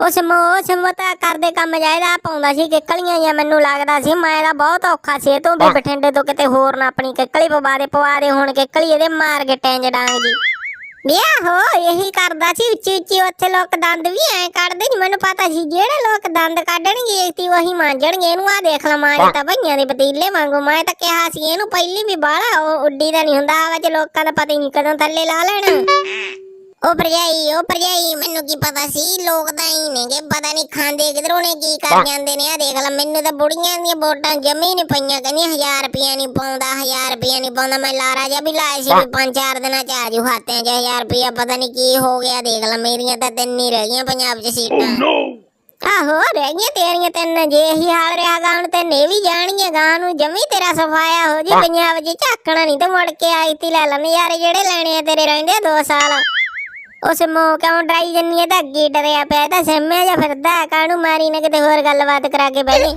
ਉਸ ਮੋਸ ਮਤਾ ਕਰਦੇ ਕੰਮ ਜਾਇਦਾ ਪਾਉਂਦਾ ਸੀ ਕਿੱਕਲੀਆਂ ਜਾਂ ਮੈਨੂੰ ਲੱਗਦਾ ਸੀ। ਮੈਂ ਦਾ ਬਹੁਤ ਔਖਾ ਸੀ ਤੂੰ ਵੀ ਬਠਿੰਡੇ ਤੋਂ ਕਿਤੇ ਹੋਰ ਨਾ ਆਪਣੀ ਕਿੱਕਲੀ ਪਵਾ ਦੇ ਪਵਾ ਦੇ। ਹੁਣ ਕਿੱਕਲੀ ਇਹਦੇ ਮਾਰ ਕੇ ਟੈਂਜ ਡਾਂਗ ਜੀ ਵਿਆਹ ਹੋ ਇਹੀ ਕਰਦਾ ਸੀ ਉੱਚੀ ਉੱਚੀ ਉੱਥੇ ਲੋਕ ਦੰਦ ਵੀ ਐ ਕੱਢਦੇ ਨਹੀਂ ਮੈਨੂੰ ਪਤਾ ਸੀ ਜਿਹੜੇ ਲੋਕ ਦੰਦ ਕੱਢਣਗੇ ਤੀ ਉਹੀ ਮਾਂਜਣਗੇ। ਇਹਨੂੰ ਆ ਦੇਖ ਲਾ ਮਾਂ ਤਾਂ ਭਈਆਂ ਦੇ ਪਤੀਲੇ ਵਾਂਗੂ ਮੈਂ ਤਾਂ ਕਿਹਾ ਸੀ ਇਹਨੂੰ ਪਹਿਲੀ ਵੀ ਬਾਹਲਾ ਉਹ ਉੱਡੀ ਦਾ ਨਹੀਂ ਹੁੰਦਾ ਆਵਾ ਚ ਲੋਕਾਂ ਦਾ ਪਤਾ ਹੀ ਨਹੀਂ ਕਦੋਂ ਥੱਲੇ ਲਾ ਲੈਣਾ। ਉਹ ਭਰਜਾਈ ਉਹ ਭਰਜਾਈ ਮੈਨੂੰ ਕੀ ਪਤਾ ਸੀ? ਲੋਕ ਤਾਂ ਹੀ ਨੇਗੇ ਪਤਾ ਨਹੀਂ ਖਾਂਦੇ ਕਿਧਰੋਂ ਨੇ ਕੀ ਕਰ ਜਾਂਦੇ ਨੇ? ਆ ਦੇਖ ਲੈ ਮੈਨੂੰ ਤਾਂ ਬੁੜੀਆਂ ਦੀਆਂ ਵੋਟਾਂ ਜਮੇ ਨਹੀਂ ਪਈਆਂ ਕਹਿੰਦੀਆਂ 1000 ਰੁਪਿਆ ਨਹੀਂ ਪਾਉਂਦਾ 1000 ਰੁਪਿਆ ਨਹੀਂ ਪਾਉਂਦਾ ਮੈਂ ਲਾਰਾ ਜਿਹਾ ਵੀ ਲਾਇਆ ਸੀ ਵੀ ਪੰਜ ਚਾਰ ਦਿਨਾਂ ਚ ਆਜੂ ਖਾਤਿਆਂ 'ਚ 1000 ਰੁਪਿਆ ਪਤਾ ਨਹੀਂ ਕੀ ਹੋ ਗਿਆ ਦੇਖ ਲੈ ਮੇਰੀਆਂ ਤਾਂ ਤਿੰਨ ਹੀ ਰਹਿ ਗਈਆਂ ਪੰਜਾਬ 'ਚ ਸੀਟਾਂ। ਆਹੋ ਰਹਿ ਗਈਆਂ ਤੇਰੀਆਂ ਤਿੰਨ ਜੇ ਇਹੀ ਹਾਲ ਰਿਹਾ ਗਾ ਤੇ ਨੇ ਵੀ ਜਾਣਗੀਆਂ ਗਾਂ ਨੂੰ ਜਮੀ ਤੇਰਾ ਸਫਾਇਆ ਹੋ ਜੀ ਪੰਜਾਬ 'ਚ ਝਾਕਣਾ ਨਹੀਂ ਤੇ ਮੁੜ ਕੇ ਆਈ ਤੀ ਲੈ ਲੈ ਨਜ਼ਾਰੇ ਜਿਹੜੇ ਲੈਣੇ ਆ ਤੇਰੇ ਰਹਿੰਦੇ ਆ ਦੋ ਸਾਲ। ਉਹ ਸਿਮੋ ਕਿਉਂ ਡਰਾਈ ਜੰਨੀ ਹੈ ਤਾਂ ਅੱਗੇ ਡਰਿਆ ਪਿਆ ਇਹ ਤਾਂ ਸਿਮਿਆ ਜਾਂ ਫਿਰਦਾ ਕਾਹਨੂੰ ਮਾਰੀ ਨਾ ਕਿਤੇ ਹੋਰ ਗੱਲਬਾਤ ਕਰਾ ਕੇ ਬਹਿ ਗਈ?